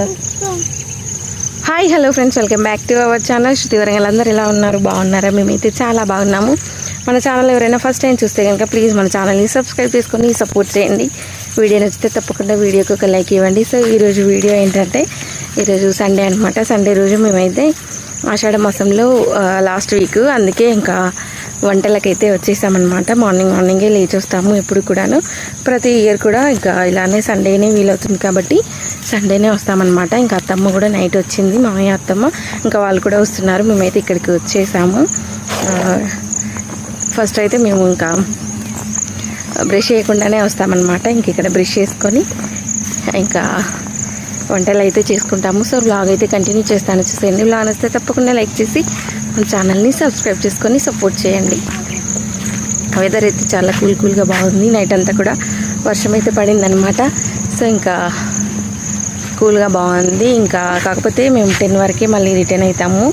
Start hi hello friends welcome back to our channel Shruti Warangal అందరూ ఎలా ఉన్నారు? బాగున్నారా? మేమైతే చాలా బాగున్నాము. మన ఛానల్ ఎవరైనా ఫస్ట్ టైం చూస్తే కనుక ప్లీజ్ మన ఛానల్ని సబ్స్క్రైబ్ చేసుకొని సపోర్ట్ చేయండి. వీడియో నచ్చితే తప్పకుండా వీడియోకి ఒక లైక్ ఇవ్వండి. సో ఈరోజు వీడియో ఏంటంటే ఈరోజు సండే అనమాట సండే రోజు మేమైతే ఆషాఢ మాసంలో లాస్ట్ వీక్ అందుకే ఇంకా వంటలకైతే వచ్చేసామన్నమాట. మార్నింగ్ మార్నింగే లేచి వస్తాము ఎప్పుడు కూడాను. ప్రతి ఇయర్ కూడా ఇంకా ఇలానే సండేనే వీలవుతుంది కాబట్టి సండేనే వస్తామన్నమాట. ఇంకా అత్తమ్మ కూడా నైట్ వచ్చింది మామయ్య అత్తమ్మ. ఇంకా వాళ్ళు కూడా వస్తున్నారు మేమైతే ఇక్కడికి వచ్చేసాము. ఫస్ట్ అయితే మేము ఇంకా బ్రష్ చేయకుండానే వస్తామన్నమాట. ఇంక ఇక్కడ బ్రష్ చేసుకొని ఇంకా వంటలు అయితే చేసుకుంటాము. సో బ్లాగ్ అయితే కంటిన్యూ చేస్తాను. చూసేయండి. బ్లాగ్ వస్తే తప్పకుండా లైక్ చేసి ఛానల్ని సబ్స్క్రైబ్ చేసుకొని సపోర్ట్ చేయండి. వెదర్ అయితే చాలా కూల్ కూల్గా బాగుంది. నైట్ అంతా కూడా వర్షం అయితే పడిందనమాట సో ఇంకా కూల్గా బాగుంది. ఇంకా కాకపోతే మేము టెన్ వరకే మళ్ళీ రిటర్న్ అవుతాము.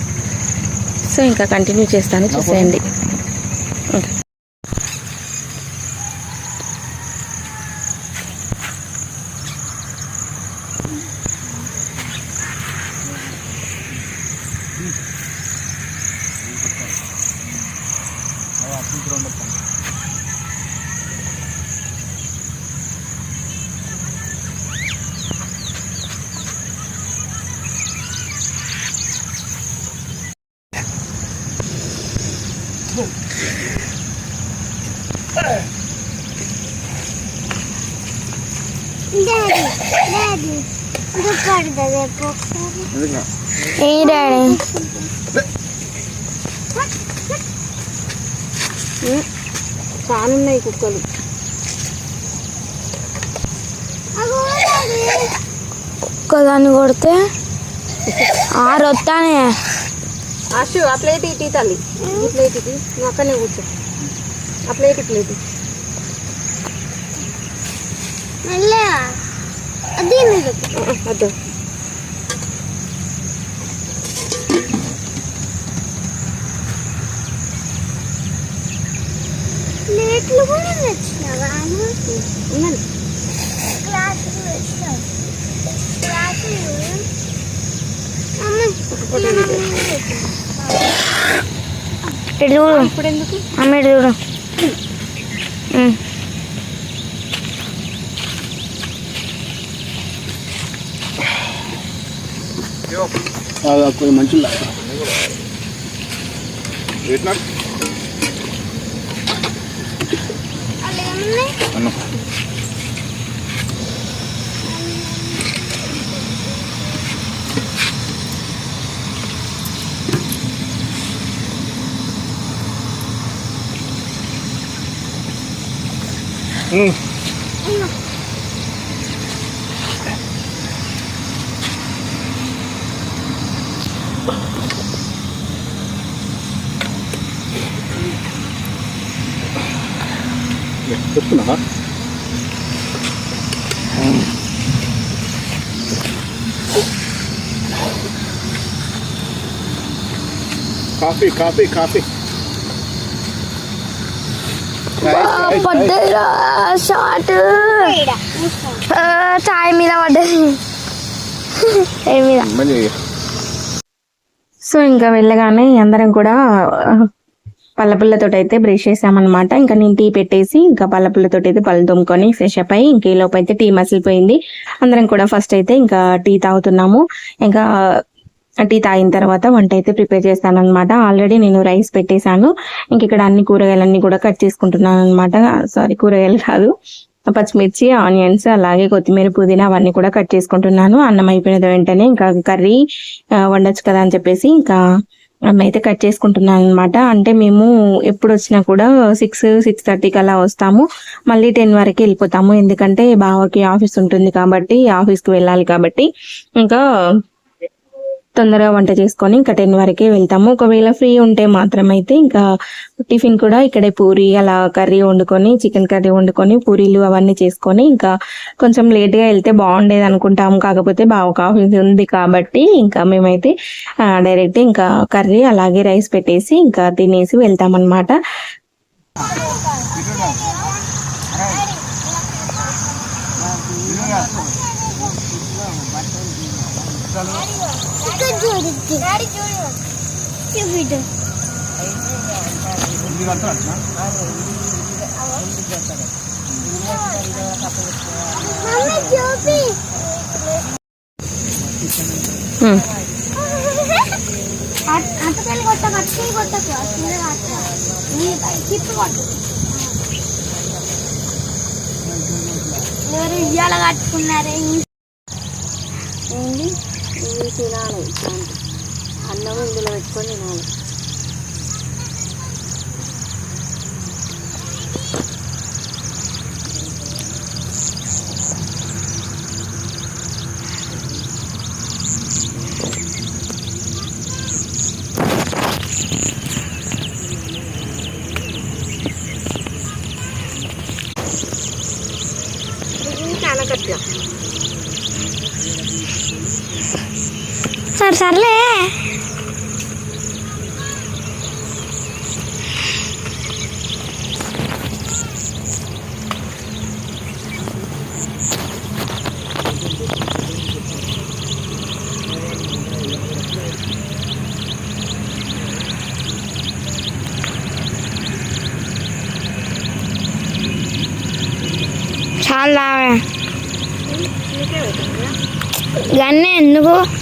సో ఇంకా కంటిన్యూ చేస్తాను. చూసేయండి డాడీ డాడీ ఇది పడుతుంది ఒకసారి ఏ డాడీ? చాలా ఉన్నాయి కుక్కలు. ఒక్కదాన్ని కొడితే? ఆరు వస్తానే అశు ఆ ప్లేట్ ఇటీ తల్లి. ఈ ప్లేట్ ఇటీ. నువ్వు అక్కడనే కూర్చో. ఆ ప్లేట్ ప్లేట్ అది ప్లేట్లు కూడా తెచ్చినావా గ్లాసులు తెచ్చినావు వీడియో ఇటు చూడు. అమ్మ ఇటు చూడు. మంచి అలా ఏమున్నాయి అన్నం చెప్తున్నా. Coffee coffee coffee. పడ్డదిరా షార్ట్ పడ్డది. మీద. సో ఇంకా వెళ్ళగానే అందరం కూడా పల్లపుల్లతోటి అయితే బ్రష్ చేసామన్నమాట. ఇంకా నేను టీ పెట్టేసి ఇంకా పల్లపుల్లతోటి అయితే పళ్ళు తుమ్ముకొని ఫ్రెష్ అప్ అయ్యి ఇంకా అయితే టీ మసిలిపోయింది అందరం కూడా ఫస్ట్ అయితే ఇంకా టీ తాగుతున్నాము. ఇంకా టీ తాగిన తర్వాత వంట అయితే ప్రిపేర్ చేస్తాను అనమాట ఆల్రెడీ నేను రైస్ పెట్టేశాను. ఇంక ఇక్కడ అన్ని కూరగాయలన్నీ కూడా కట్ చేసుకుంటున్నాను అనమాట సారీ కూరగాయలు కాదు. పచ్చిమిర్చి ఆనియన్స్ అలాగే కొత్తిమీర పుదీనా అవన్నీ కూడా కట్ చేసుకుంటున్నాను. అన్నం అయిపోయిన వెంటనే ఇంకా కర్రీ వండొచ్చు కదా అని చెప్పేసి ఇంకా అయితే కట్ చేసుకుంటున్నాను అనమాట అంటే మేము ఎప్పుడు వచ్చినా కూడా సిక్స్ సిక్స్ థర్టీకి అలా వస్తాము. మళ్ళీ టెన్ వరకు వెళ్ళిపోతాము. ఎందుకంటే బావకి ఆఫీస్ ఉంటుంది కాబట్టి ఆఫీస్కి వెళ్ళాలి కాబట్టి. ఇంకా తొందరగా వంట చేసుకొని ఇంకా టెన్ వరకే వెళ్తాము. ఒకవేళ ఫ్రీ ఉంటే మాత్రం అయితే ఇంకా టిఫిన్ కూడా ఇక్కడే పూరి అలా కర్రీ వండుకొని చికెన్ కర్రీ వండుకొని పూరీలు అవన్నీ చేసుకొని ఇంకా కొంచెం లేట్గా వెళ్తే బాగుండేది అనుకుంటాము. కాకపోతే బాగా ఆఫీస్ ఉంది కాబట్టి ఇంకా మేమైతే డైరెక్ట్ ఇంకా కర్రీ అలాగే రైస్ పెట్టేసి ఇంకా తినేసి వెళ్తామన్నమాట. ఇక్కడ చూపిడు చూపి. ఉమ్. అతకెళ్ళి కొట్టకు తిప్పి కొట్టు ఎవరు ఇయ్యాల కట్టుకున్నారే? ఏంటి తినాలి? అన్నం ఇందులో పెట్టుకొని తినాలి. కనకట్ల సర్లే.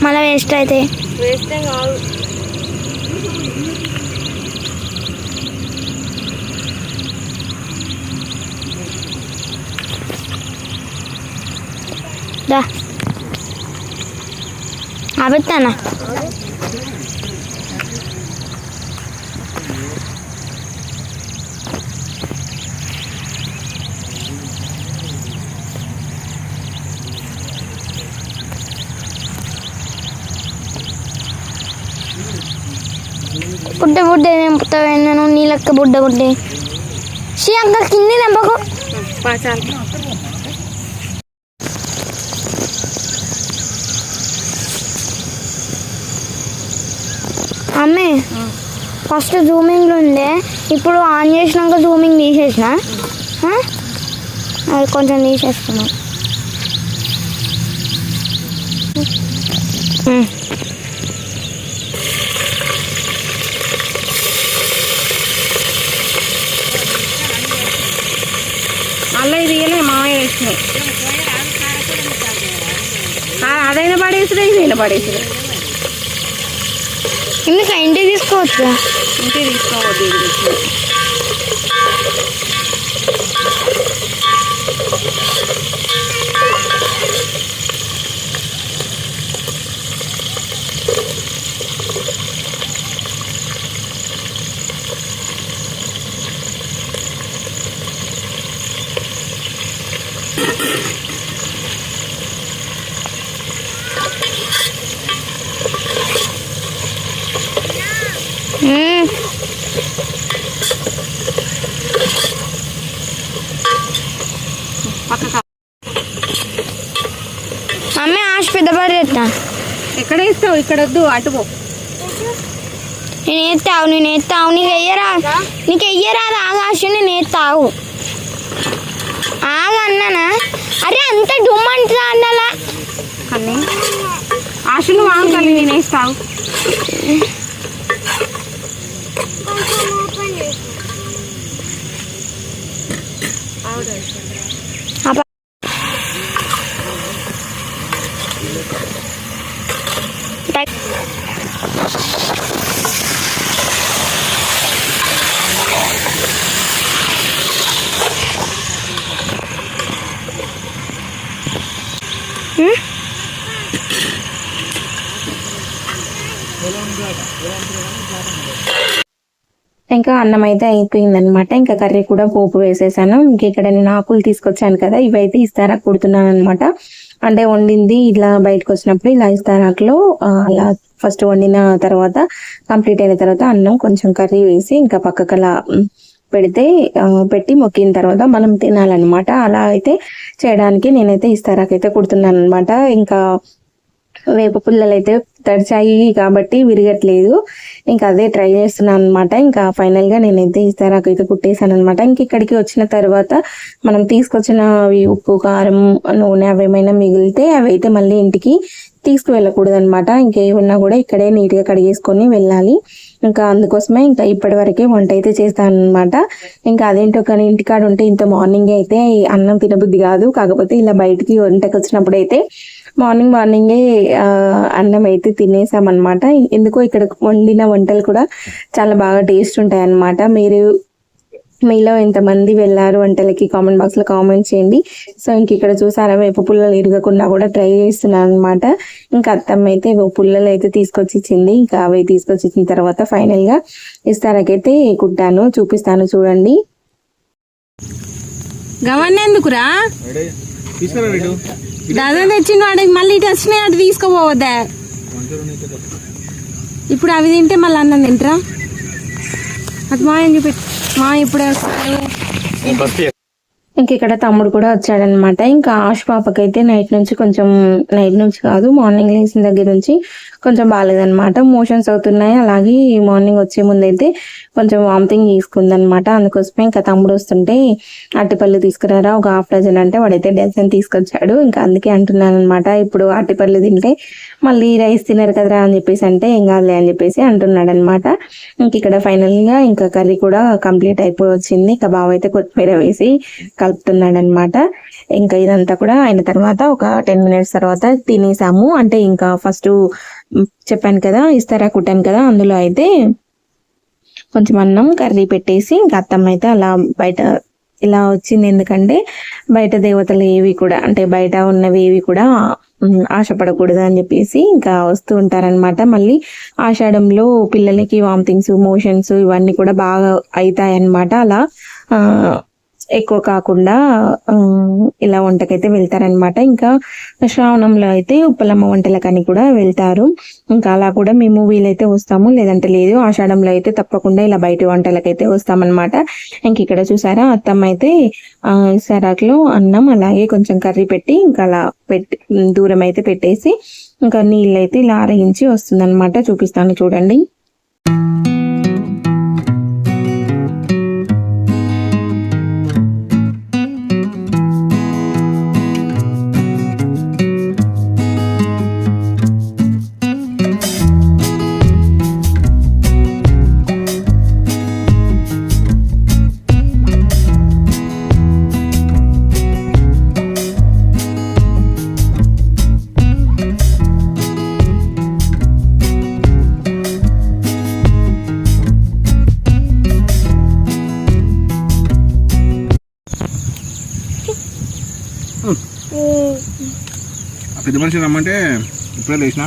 మళ్ళీ వేస్ట్ అవుతాయి వేస్తే కాదు. దా. ఆపెత్తానా బుడ్డ బుడ్డ నింపుతావు నేను బుడ్డ బుడ్డే. షీ అంత కింది నింపకు అమ్మే ఫస్ట్ జూమింగ్ ఉండే ఇప్పుడు ఆన్ చేసినాక జూమింగ్ తీసేసిన. అది కొంచెం తీసేస్తున్నాం ఉమ్. మళ్ళీ ఇది ఇయ్యలే మామయ్య వేసినాయి ఆ, అదైనా పడేసుడే ఇదైనా పడేసుడే ఎందుకు ఇంటికి తీసుకోవచ్చు ఇంకే తీసుకోవద్దు పడేస్తా ఎక్కడ వేస్తావు? ఇక్కడ వద్దు అటు పో. నేను ఎత్తావు నేను ఎత్తావు నీకు వెయ్యరా నీకు వెయ్యరా ఆకాశ నేను ఎత్తావు ఆగా అన్నానా? అరే అంత డుమ్ అంటా అన్నాలా? కన్నీ ఆశలు వాంకాలి నేను వేస్తావు. కొంచెం ఇంకా అన్నం అయితే అయిపోయిందనమాట ఇంకా కర్రీ కూడా పోపు వేసేసాను. ఇంక ఇక్కడ నేను ఆకులు తీసుకొచ్చాను కదా ఇవైతే ఇస్తారా? కుడుతున్నాను అనమాట అంటే వండింది ఇలా బయటకు వచ్చినప్పుడు ఇలా ఇస్తారాకులో అలా ఫస్ట్ వండిన తర్వాత కంప్లీట్ అయిన తర్వాత అన్నం కొంచెం కర్రీ వేసి ఇంకా పక్కకు అలా పెడితే పెట్టి మొక్కిన తర్వాత మనం తినాలన్నమాట. అలా అయితే చేయడానికి నేనైతే ఇస్తారాకైతే కుడుతున్నాను అనమాట ఇంకా వేప పుల్లలు అయితే తడిచాయి కాబట్టి విరగట్లేదు. ఇంకా అదే ట్రై చేస్తున్నాను అనమాట ఇంకా ఫైనల్గా నేనైతే నేనైతే నాకు అయితే కుట్టేశాను అనమాట ఇంక ఇక్కడికి వచ్చిన తర్వాత మనం తీసుకొచ్చిన అవి ఉప్పు కారం నూనె అవి ఏమైనా మిగిలితే అవి అయితే మళ్ళీ ఇంటికి తీసుకువెళ్ళకూడదు అనమాట ఇంకేమన్నా కూడా ఇక్కడే నీట్గా కడిగేసుకొని వెళ్ళాలి. ఇంకా అందుకోసమే ఇంకా ఇప్పటి వరకే వంట అయితే చేస్తాను అనమాట ఇంకా అదేంటో కానీ ఇంటికాడ ఉంటే ఇంత మార్నింగ్ అయితే అన్నం తినబుద్ధి కాదు. కాకపోతే ఇలా బయటికి వంటకి వచ్చినప్పుడు అయితే మార్నింగ్ మార్నింగే అన్నం అయితే తినేసామన్నమాట. ఎందుకో ఇక్కడ వండిన వంటలు కూడా చాలా బాగా టేస్ట్ ఉంటాయి అన్నమాట మీరు మీలో ఎంతమంది వెళ్ళారు వంటలకి కామెంట్ బాక్స్లో కామెంట్ చేయండి. సో ఇంక ఇక్కడ చూసారా వేప పుల్లలు ఇరగకుండా కూడా ట్రై చేస్తున్నాను అనమాట ఇంకా అత్తమ్మ అయితే వేప పుల్లలు అయితే తీసుకొచ్చి ఇచ్చింది. ఇంకా అవి తీసుకొచ్చి ఇచ్చిన తర్వాత ఫైనల్గా ఇస్తారకైతే కుట్టాను చూపిస్తాను చూడండి. గవన్నీ ఎందుకురా తీసుకురా రెడ్డి దాదా తెచ్చిన వాడు మళ్ళీ ఇటు వచ్చినాయి అటు తీసుకోపోవద్దా. ఇప్పుడు అవి తింటే మళ్ళీ అన్నం తింటరా? అది మా ఏం చూపెట్టు. మా ఇప్పుడే ఇంక ఇక్కడ తమ్ముడు కూడా వచ్చాడనమాట. ఇంకా ఆశ పాపకైతే నైట్ నుంచి కొంచెం నైట్ నుంచి కాదు మార్నింగ్ లేచిన దగ్గర నుంచి కొంచెం బాగాలేదనమాట. మోషన్స్ అవుతున్నాయి. అలాగే మార్నింగ్ వచ్చే ముందు అయితే కొంచెం వామిటింగ్ తీసుకుందనమాట అందుకోసమే ఇంకా తమ్ముడు వస్తుంటే అట్టిపళ్ళు తీసుకురారా? ఒక హాఫ్ డజన్ అంటే వాడైతే డజన్ తీసుకొచ్చాడు. ఇంకా అందుకే అంటున్నాను అనమాట ఇప్పుడు అట్టిపళ్ళు తింటే మళ్ళీ రైస్ తినరు కదరా అని చెప్పేసి అంటే ఏం కాదులే అని చెప్పేసి అంటున్నాడు అనమాట ఇంక ఇక్కడ ఫైనల్గా ఇంకా కర్రీ కూడా కంప్లీట్ అయిపోయి వచ్చింది ఇంకా బావ అయితే కొత్తిమీర వేసి కలుపుతున్నాడు అనమాట ఇంకా ఇదంతా కూడా అయిన తర్వాత ఒక టెన్ మినిట్స్ తర్వాత తినేసాము. అంటే ఇంకా ఫస్ట్ చెప్పాను కదా ఇస్తారా కుట్టాను కదా అందులో అయితే కొంచెం అన్నం కర్రీ పెట్టేసి ఇంకా అత్తమ్మ అయితే అలా బయట ఇలా వచ్చింది. ఎందుకంటే బయట దేవతలు ఏవి కూడా అంటే బయట ఉన్నవి ఏవి కూడా ఆశపడకూడదు అని చెప్పేసి ఇంకా వస్తూ ఉంటారనమాట. మళ్ళీ ఆషాఢంలో పిల్లలకి వామిటింగ్స్ మోషన్స్ ఇవన్నీ కూడా బాగా అవుతాయి అన్నమాట అలా ఎక్కువ కాకుండా ఇలా వంటకైతే వెళ్తారనమాట ఇంకా శ్రావణంలో అయితే ఉప్పలమ్మ వంటలకని కూడా వెళ్తారు. ఇంకా అలా కూడా మేము వీలైతే వస్తాము. లేదంటే లేదు ఆషాఢంలో అయితే తప్పకుండా ఇలా బయట వంటలకైతే వస్తామన్నమాట. ఇంక ఇక్కడ చూసారా అత్తమ్మ అయితే సరాకులో అన్నం అలాగే కొంచెం కర్రీ పెట్టి ఇంకా అలా పెట్టి దూరం అయితే పెట్టేసి ఇంకా నీళ్ళు అయితే ఇలా అరగించి వస్తుందన్నమాట. చూపిస్తాను చూడండి. పెద్ద మనిషి రమ్మంటే ఇప్పుడే లేచిన.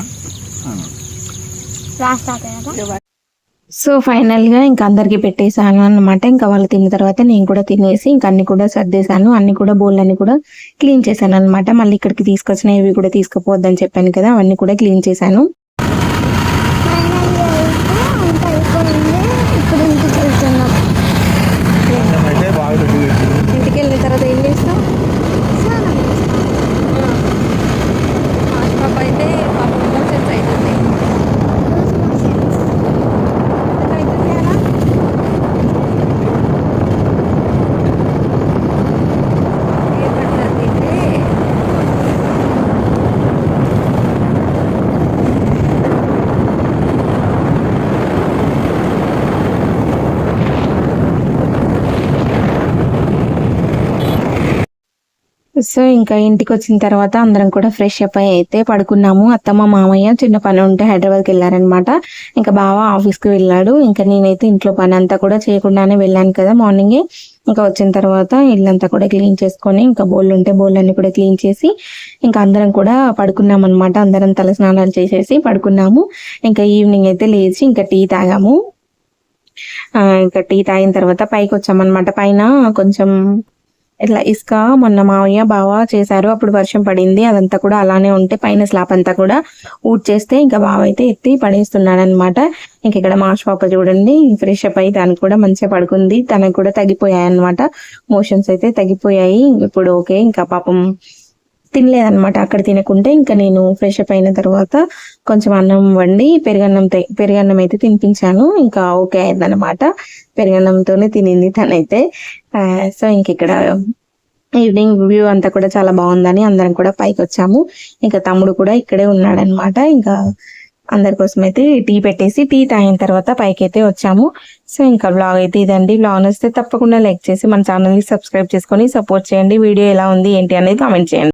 సో ఫైనల్గా ఇంకా అందరికి పెట్టేశాను అన్నమాట. ఇంకా వాళ్ళు తిన్న తర్వాత నేను కూడా తినేసి ఇంకా అన్ని కూడా సర్దేశాను. అన్ని కూడా బోల్ అన్ని కూడా క్లీన్ చేశాను అనమాట మళ్ళీ ఇక్కడికి తీసుకొచ్చిన ఇవి కూడా తీసుకుపోవద్దని చెప్పాను కదా అవన్నీ కూడా క్లీన్ చేశాను అంత అయిపోయింది ఇప్పుడు ఇంటికి వెళ్తున్నాం అయితే బాగా ఇంటికి వెళ్ళిన తర్వాత ఏం చేస్తాం పాప అయితే పాప మోషన్స్ అవుతుంది సో ఇంకా ఇంటికి వచ్చిన తర్వాత అందరం కూడా ఫ్రెష్ అప్ అయ్యి అయితే పడుకున్నాము. అత్తమ్మ మామయ్య చిన్న పని ఉంటే హైదరాబాద్కి వెళ్ళారనమాట. ఇంకా బావ ఆఫీస్కి వెళ్ళాడు. ఇంకా నేనైతే ఇంట్లో పని అంతా కూడా చేయకుండానే వెళ్ళాను కదా మార్నింగే ఇంకా వచ్చిన తర్వాత ఇల్లంతా కూడా క్లీన్ చేసుకొని ఇంకా బోళ్ళు ఉంటే బోళ్ళన్నీ కూడా క్లీన్ చేసి ఇంకా అందరం కూడా పడుకున్నాం అనమాట అందరం తల స్నానాలు చేసేసి పడుకున్నాము. ఇంకా ఈవినింగ్ అయితే లేచి ఇంకా టీ తాగాము. ఇంకా టీ తాగిన తర్వాత పైకి వచ్చామన్నమాట పైన కొంచెం ఇట్లా ఇసుక మొన్న మావయ్య బావ చేశారు అప్పుడు వర్షం పడింది. అదంతా కూడా అలానే ఉంటే పైన స్లాబ్ అంతా కూడా ఊడ్ చేస్తే ఇంకా బావ అయితే ఎత్తి పడేస్తున్నాడు అనమాట ఇంక ఇక్కడ మాష్ పాప చూడండి ఫ్రెష్ అప్ అయ్యి దానికి కూడా మంచిగా పడుకుంది. తనకు కూడా తగ్గిపోయాయి అనమాట మోషన్స్ అయితే తగ్గిపోయాయి. ఇప్పుడు ఓకే ఇంకా పాపం తినలేదన్నమాట. అక్కడ తినకుంటే ఇంకా నేను ఫ్రెష్ అప్ అయిన తర్వాత కొంచెం అన్నం వండి పెరుగన్నం తే- పెరుగన్నం అయితే తినిపించాను. ఇంకా ఓకే అయిందనమాట పెరుగన్నంతోనే తినింది తనైతే. సో ఇంక ఇక్కడ ఈవినింగ్ వ్యూ అంతా కూడా చాలా బాగుందని అందరం కూడా పైకి వచ్చాము ఇంకా తమ్ముడు కూడా ఇక్కడే ఉన్నాడనమాట ఇంకా అందరి కోసం అయితే టీ పెట్టేసి టీ తాగిన తర్వాత పైకి అయితే వచ్చాము. సో ఇంకా బ్లాగ్ అయితే ఇదండి. బ్లాగ్ వస్తే తప్పకుండా లైక్ చేసి మన ఛానల్ని సబ్స్క్రైబ్ చేసుకొని సపోర్ట్ చేయండి. వీడియో ఎలా ఉంది ఏంటి అనేది కామెంట్ చేయండి.